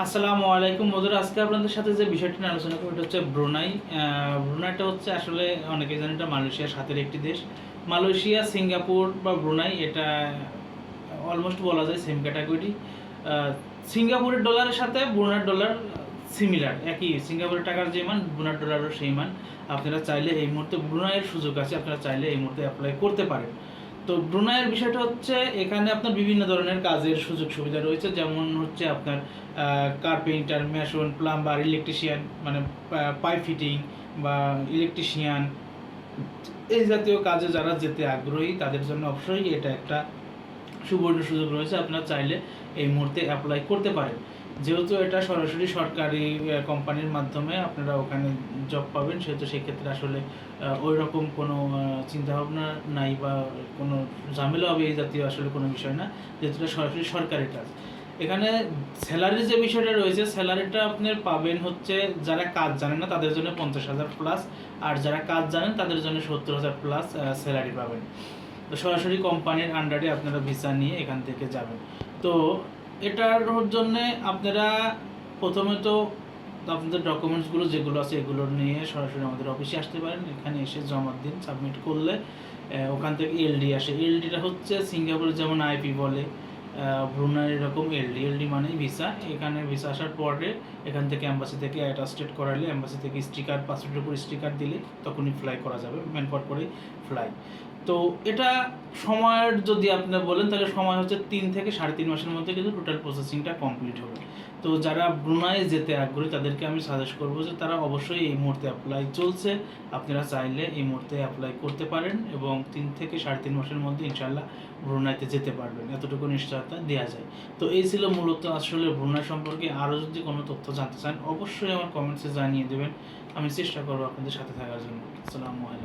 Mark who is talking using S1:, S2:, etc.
S1: আসসালামু আলাইকুম বন্ধুরা, আজকে আপনাদের সাথে যে বিষয়টি নিয়ে আলোচনা করব এটা হচ্ছে ব্রুনাই। ব্রুনাইটা হচ্ছে আসলে অনেকে জানেন এটা মালয়েশিয়ার সাথের একটি দেশ। মালয়েশিয়া, সিঙ্গাপুর বা ব্রুনাই, এটা অলমোস্ট বলা যায় সেম ক্যাটাগরি সিঙ্গাপুরের ডলারের সাথে ব্রুনার ডলার সিমিলার একই। সিঙ্গাপুরের টাকার যে মান ব্রুনার ডলারও সেই মান। আপনারা চাইলে এই মুহূর্তে ব্রুনাইয়ের সুযোগ আছে, আপনারা চাইলে এই মুহূর্তে অ্যাপ্লাই করতে পারেন। তো ব্রুনাইয়ের বিষয়টা হচ্ছে এখানে আপনার বিভিন্ন ধরনের কাজের সুযোগ সুবিধা রয়েছে। যেমন হচ্ছে আপনার কার্পেন্টার মেশন প্লাম্বার ইলেকট্রিশিয়ান মানে পাইপ ফিটিং বা ইলেকট্রিশিয়ান এই জাতীয় কাজে যারা যেতে আগ্রহী, তাদের জন্য অবশ্যই এটা একটা সুবর্ণ সুযোগ রয়েছে। আপনারা চাইলে এই মুহূর্তে অ্যাপ্লাই করতে পারেন। যেহেতু এটা সরাসরি সরকারি কোম্পানির মাধ্যমে আপনারা ওখানে জব পাবেন, সেহেতু সেক্ষেত্রে আসলে ওই রকম কোনো চিন্তাভাবনা নাই বা কোনো ঝামেলা হবে এই জাতীয় আসলে কোনো বিষয় না, যেহেতু এটা সরাসরি সরকারি কাজ। এখানে স্যালারির যে বিষয়টা রয়েছে স্যালারিটা আপনি পাবেন হচ্ছে যারা কাজ জানেন না, তাদের জন্য পঞ্চাশ হাজার প্লাস আর যারা কাজ জানেন, তাদের জন্য সত্তর হাজার প্লাস স্যালারি পাবেন। তো সরাসরি কোম্পানির আন্ডারে আপনারা ভিসা নিয়ে এখান থেকে যাবেন। তো এটার জন্য আপনারা প্রথমে তো আপনাদের ডকুমেন্টসগুলো যেগুলো আছে এগুলো নিয়ে সরাসরি আমাদের অফিসে আসতে পারেন। এখানে এসে জমা দিন সাবমিট করলে ওখান থেকে এলডি আসে। এলডিটা হচ্ছে সিঙ্গাপুরে যেমন আইপি বলে ব্রুনার এরকম এলডি এলডি মানে ভিসা এখানে ভিসা আসার পরে এখান থেকে অ্যাম্বাসি থেকে অ্যাটাস্টেড করালে অ্যাম্বাসি থেকে স্টিকার পাসপোর্টের উপর স্টিকার দিলে তখনই ফ্লাই করা যাবে ম্যানপট করেই ফ্লাই তো এটা সময়ের যদি আপনি বলেন, তাহলে সময় হচ্ছে তিন থেকে সাড়ে তিন মাসের মধ্যে কিন্তু টোটাল প্রসেসিংটা কমপ্লিট হবে। তো যারা ব্রুনায় যেতে আগ্রহী, তাদেরকে আমি সাজেস্ট করব যে তারা অবশ্যই এই মুহূর্তে অ্যাপ্লাই চলছে। আপনারা চাইলে এই মুহূর্তে অ্যাপ্লাই করতে পারেন এবং তিন থেকে সাড়ে তিন মাসের মধ্যে ইনশাল্লাহ ব্রুনাইতে যেতে পারবেন। এতটুকু নিশ্চয়তা দেওয়া যায়। তো এই ছিল মূলত আসলে ব্রুনাই সম্পর্কে। আরও যদি কোনো তথ্য জানতে চান, অবশ্যই আমার কমেন্টসে জানিয়ে দেবেন। আমি চেষ্টা করব আপনাদের সাথে থাকার জন্য। আসসালামু আলাইকুম।